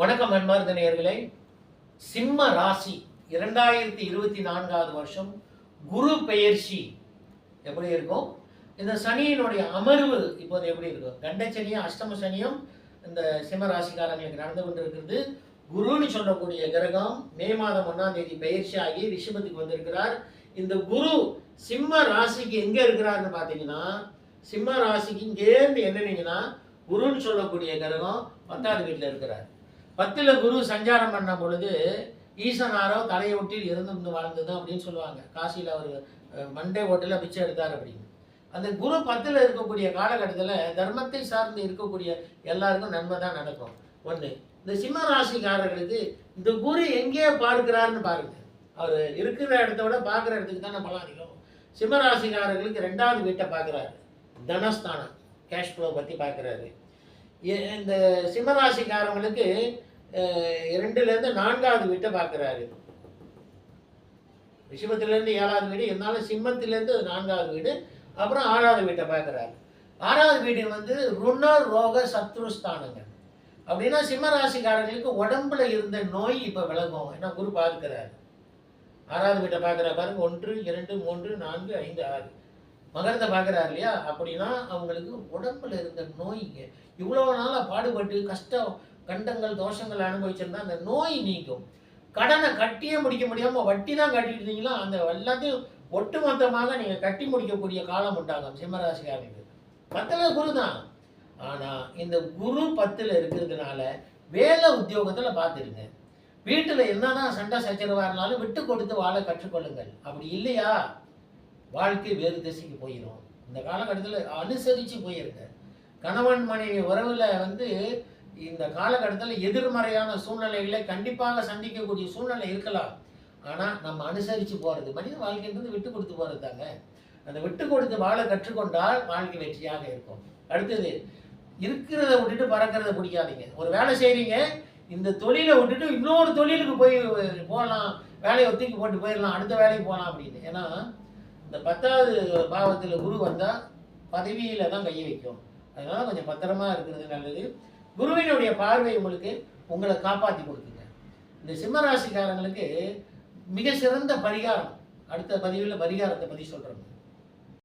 வணக்கம் அன்பார்ந்த நேர்களே சிம்ம ராசி இரண்டாயிரத்தி இருபத்தி நான்காவது வருஷம் குரு பெயர்ச்சி. எப்படி இருக்கும்? இந்த சனியினுடைய அமர்வு இப்போது எப்படி இருக்கும்? கண்ட சனியும் அஷ்டம சனியும் இந்த சிம்ம ராசிக்காரங்களுக்கு நடந்து கொண்டிருக்கிறது. குருன்னு சொல்லக்கூடிய கிரகம் மே மாதம் ஒன்றாம் தேதி பயிற்சி ஆகி ரிஷபத்துக்கு வந்திருக்கிறார். இந்த குரு சிம்ம ராசிக்கு எங்கே இருக்கிறாருன்னு பார்த்தீங்கன்னா சிம்ம ராசிக்கு இங்கேருந்து என்னன்னீங்கன்னா குருன்னு சொல்லக்கூடிய கிரகம் பத்தாவது வீட்டில் இருக்கிறார். பத்தில் குரு சஞ்சாரம் பண்ண பொழுது ஈசனாரோ தலையை ஒட்டில் இருந்து வாழ்ந்தது அப்படின்னு சொல்லுவாங்க. காசியில் அவர் மண்டே ஓட்டில் பிச்சை எடுத்தார் அப்படின்னு. அந்த குரு பத்தில் இருக்கக்கூடிய காலகட்டத்தில் தர்மத்தை சார்ந்து இருக்கக்கூடிய எல்லாருக்கும் நன்மை தான் நடக்கும். ஒன்று இந்த சிம்ம ராசிக்காரர்களுக்கு இந்த குரு எங்கேயே பார்க்கிறாருன்னு பாருங்க. அவர் இருக்கிற இடத்த விட பார்க்குற இடத்துக்கு தானே பலம் அதிகம் சிம்ம ராசிக்காரர்களுக்கு ரெண்டாவது வீட்டை பார்க்குறாரு. தனஸ்தானம் கேஷ் ஃப்ளோ பற்றி பார்க்குறாரு. இந்த சிம்ம ராசிக்காரங்களுக்கு அஹ், இரண்டுலேருந்து நான்காவது வீட்டை பார்க்குறாரு. ரிஷபத்திலேருந்து ஏழாவது வீடு இருந்தாலும் சிம்மத்திலேருந்து நான்காவது வீடு அப்புறம் ஆறாவது வீட்டை பார்க்குறாரு. ஆறாவது வீடு வந்து ருண ரோக சத்ருஸ்தானங்கள் அப்படின்னா சிம்மராசிக்காரர்களுக்கு உடம்புல இருந்த நோய் இப்போ விலகும். ஏன்னா குரு பார்க்கிறாரு. ஆறாவது வீட்டை பார்க்குற பாருங்க. ஒன்று இரண்டு மூன்று நான்கு ஐந்து ஆறு. மகரத்தை பார்க்குறாரு இல்லையா? அப்படின்னா அவங்களுக்கு உடம்புல இருந்த நோய்ங்க. இவ்வளோ நாளாக பாடுபட்டு கஷ்டம் கண்டங்கள் தோஷங்கள் அனுபவிச்சிருந்தா அந்த நோய் நீக்கும் கடனை கட்டியே முடிக்க முடியாமல் வட்டி தான் கட்டிட்டு இருந்தீங்களோ? அந்த எல்லாத்தையும் ஒட்டுமொத்தமாக நீங்கள் கட்டி முடிக்கக்கூடிய காலம் உண்டாகும் சிம்மராசிக்காரனுக்கு பத்தில் குரு தான். ஆனால் இந்த குரு பத்தில் இருக்கிறதுனால வேலை உத்தியோகத்தில் பார்த்துருங்க. வீட்டில் என்னதான் சண்டை சச்சரவாக இருந்தாலும் விட்டு கொடுத்து வாழ கற்றுக்கொள்ளுங்கள். அப்படி இல்லையா? வாழ்க்கை வேறு திசைக்கு போயிடும் இந்த காலகட்டத்தில் அனுசரித்து போயிருங்க. கணவன் மனைவி உறவில் வந்து இந்த காலகட்டத்தில் எதிர்மறையான சூழ்நிலைகளை கண்டிப்பாக சந்திக்கக்கூடிய சூழ்நிலை இருக்கலாம். ஆனால் நம்ம அனுசரித்து போகிறது மனித வாழ்க்கைன்றது விட்டு கொடுத்து போகிறது தாங்க. அந்த விட்டு கொடுத்து வாழ கற்றுக்கொண்டால் வாழ்க்கை வெற்றியாக இருக்கும். அடுத்தது இருக்கிறத விட்டுட்டு பறக்கிறத பிடிக்காதீங்க. ஒரு வேலை செய்கிறீங்க இந்த தொழிலை விட்டுட்டு இன்னொரு தொழிலுக்கு போய் போகலாம் வேலையை ஒத்திக்கு போட்டு போயிடலாம் அடுத்த வேலைக்கு போகலாம் அப்படின்னு. ஏன்னா இந்த பத்தாவது பாவத்தில் குரு வந்தால் பதவியில் தான் கையை வைக்கும். அதனால் கொஞ்சம் பத்திரமா இருக்கிறது நல்லது. குருவினுடைய பார்வை உங்களுக்கு உங்களை காப்பாற்றி கொடுக்குங்க. இந்த சிம்மராசிக்காரங்களுக்கு மிக சிறந்த பரிகாரம் அடுத்த பதிவில் பரிகாரத்தை பற்றி சொல்கிறோம்